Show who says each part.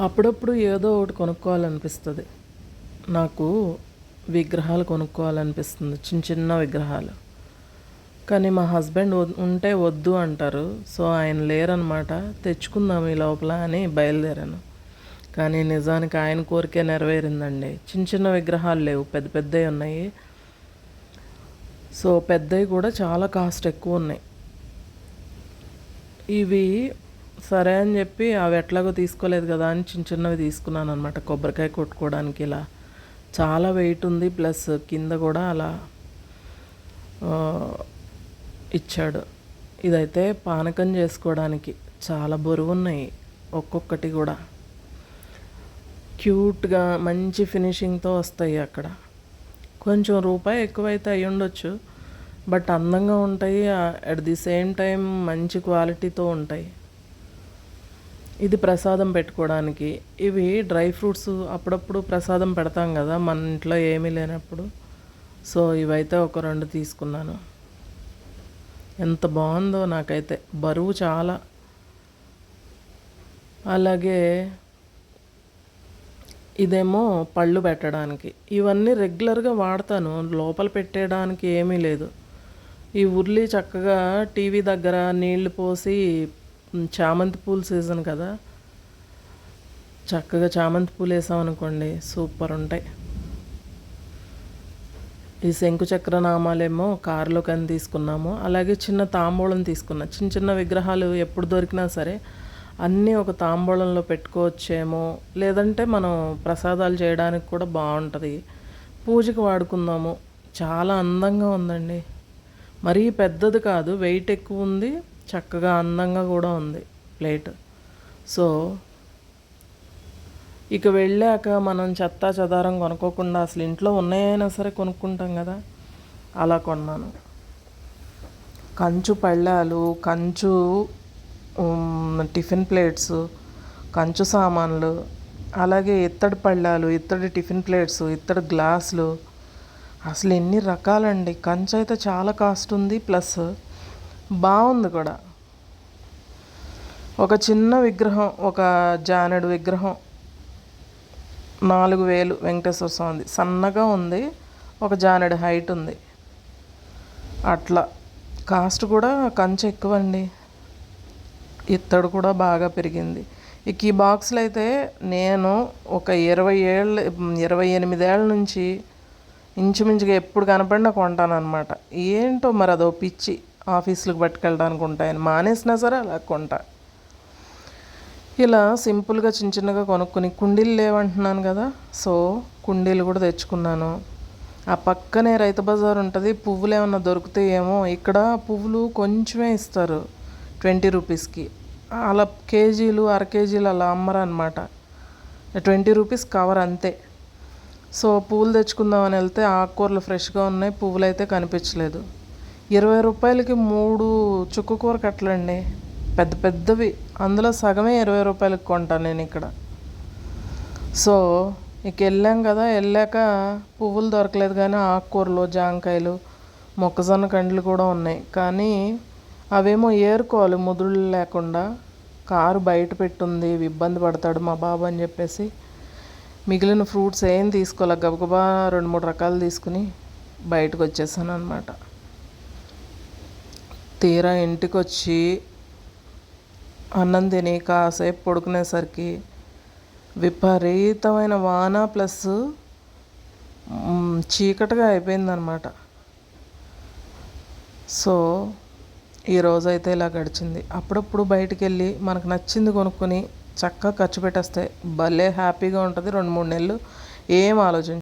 Speaker 1: అప్పుడప్పుడు ఏదో ఒకటి కొనుక్కోవాలనిపిస్తుంది. నాకు విగ్రహాలు కొనుక్కోవాలనిపిస్తుంది చిన్న చిన్న విగ్రహాలు. కానీ మా హస్బెండ్ ఉంటే వద్దు అంటారు. సో ఆయన లేరనమాట. తెచ్చుకుందాం ఈ లోపల అని బయలుదేరాను. కానీ నిజానికి ఆయన కోరికే నెరవేరిందండి. చిన్న చిన్న విగ్రహాలు లేవు పెద్ద పెద్దవి ఉన్నాయి. సో పెద్దవి కూడా చాలా కాస్ట్ ఎక్కువ ఉన్నాయి. ఇవి సరే అని చెప్పి అవి ఎట్లాగో తీసుకోలేదు కదా అని చిన్న చిన్నవి తీసుకున్నాను అనమాట కొబ్బరికాయ కొట్టుకోవడానికి ఇలా చాలా వెయిట్ ఉంది. ప్లస్ కింద కూడా అలా ఇచ్చాడు. ఇదైతే పానకం చేసుకోవడానికి చాలా బరువు ఉన్నాయి ఒక్కొక్కటి కూడా. క్యూట్గా మంచి ఫినిషింగ్తో వస్తాయి అక్కడ. కొంచెం రూపాయి ఎక్కువైతే అయి ఉండొచ్చు. బట్ అందంగా ఉంటాయి. అట్ ది సేమ్ టైం మంచి క్వాలిటీతో ఉంటాయి. ఇది ప్రసాదం పెట్టుకోవడానికి. ఇవి డ్రై ఫ్రూట్స్ అప్పుడప్పుడు ప్రసాదం పెడతాం కదా మన ఇంట్లో ఏమీ లేనప్పుడు. సో ఇవైతే ఒక రెండు తీసుకున్నాను. ఎంత బాగుందో నాకైతే. బరువు చాలా. అలాగే ఇదేమో పళ్ళు పెట్టడానికి. ఇవన్నీ రెగ్యులర్గా వాడతాను. లోపల పెట్టేయడానికి ఏమీ లేదు. ఈ ఉర్లి చక్కగా టీవీ దగ్గర నీళ్ళు పోసి చామంతి పూల సీజన్ కదా. చక్కగా చామంతి పూలు వేసామనుకోండి సూపర్ ఉంటాయి. ఈ శంకు చక్ర నామాలేమో కారులో కానీ తీసుకున్నాము. అలాగే చిన్న తాంబూలం తీసుకున్నా. చిన్న చిన్న విగ్రహాలు ఎప్పుడు దొరికినా సరే అన్నీ ఒక తాంబూలంలో పెట్టుకోవచ్చేమో. లేదంటే మనం ప్రసాదాలు చేయడానికి కూడా బాగుంటుంది. పూజకి వాడుకుందాము. చాలా అందంగా ఉందండి. మరీ పెద్దది కాదు వెయిట్ ఎక్కువ ఉంది. చక్కగా అందంగా కూడా ఉంది ప్లేట్. సో ఇక వెళ్ళాక మనం చెత్త చెదారం కొనుక్కోకుండా అసలు ఇంట్లో ఉన్నాయైనా సరే కొనుక్కుంటాం కదా. అలా కొన్నాను. కంచు పళ్ళాలు కంచు టిఫిన్ ప్లేట్స్ కంచు సామాన్లు అలాగే ఇత్తడి పళ్ళాలు ఇత్తడి టిఫిన్ ప్లేట్స్ ఇత్తడి గ్లాసులు. అసలు ఎన్ని రకాలండి. కంచు అయితే చాలా కాస్ట్ ఉంది ప్లస్ బాగుంది కూడా. ఒక చిన్న విగ్రహం ఒక జానెడు విగ్రహం నాలుగు వేలు వెంకటేశ్వర స్వామిది. సన్నగా ఉంది ఒక జానెడు హైట్ ఉంది. అట్లా. కాస్ట్ కూడా కంచె ఎక్కువ అండి ఇత్తడు కూడా బాగా పెరిగింది. ఇక ఈ బాక్సులు అయితే నేను ఒక ఇరవై ఏళ్ళ ఇరవై ఎనిమిదేళ్ళ నుంచి ఇంచుమించుగా ఎప్పుడు కనపడినా కొంటాను అనమాట ఏంటో మరి అదో పిచ్చి. ఆఫీసులకు పట్టుకెళ్ళడానికి ఉంటాయని మానేసినా సరే అలా కొంటా. ఇలా సింపుల్గా చిన్న చిన్నగా కొనుక్కుని కుండీలు లేవంటున్నాను కదా సో కుండీలు కూడా తెచ్చుకున్నాను. ఆ పక్కనే రైతు బజార్ ఉంటుంది పువ్వులు ఏమన్నా దొరికితే ఏమో ఇక్కడ పువ్వులు కొంచెమే ఇస్తారు ట్వంటీ రూపీస్కి. అలా కేజీలు అర కేజీలు అలా అమ్మరు అనమాట ట్వంటీ రూపీస్ కవర్ అంతే. సో పువ్వులు తెచ్చుకుందామని వెళ్తే ఆకుకూరలు ఫ్రెష్గా ఉన్నాయి పువ్వులు అయితే కనిపించలేదు. ఇరవై రూపాయలకి మూడు చుక్కు కూర కట్టలండి. పెద్ద పెద్దవి. అందులో సగమే ఇరవై రూపాయలకి కొంటాను నేను ఇక్కడ. సో ఇక వెళ్ళాం కదా వెళ్ళాక పువ్వులు దొరకలేదు కానీ ఆకుకూరలు జాంకాయలు మొక్కజొన్న కండ్లు కూడా ఉన్నాయి. కానీ అవేమో ఏరుకోవాలి ముదుళ్ళు లేకుండా. కారు బయట పెట్టుంది ఇబ్బంది పడతాడు మా బాబు అని చెప్పేసి. మిగిలిన ఫ్రూట్స్ ఏం తీసుకోవాలి? గబగబా రెండు మూడు రకాలు తీసుకుని బయటకు వచ్చేసాను అనమాట తీరా ఇంటికి వచ్చి అన్నం తిని కాసేపు పడుకునేసరికి విపరీతమైన వాన ప్లస్ చీకటిగా అయిపోయిందనమాట సో ఈ రోజు అయితే ఇలా గడిచింది. అప్పుడప్పుడు బయటికి వెళ్ళి మనకు నచ్చింది కొనుక్కొని చక్కగా ఖర్చు పెట్టేస్తే భలే హ్యాపీగా ఉంటుంది. రెండు మూడు నెలలు ఏం ఆలోచించ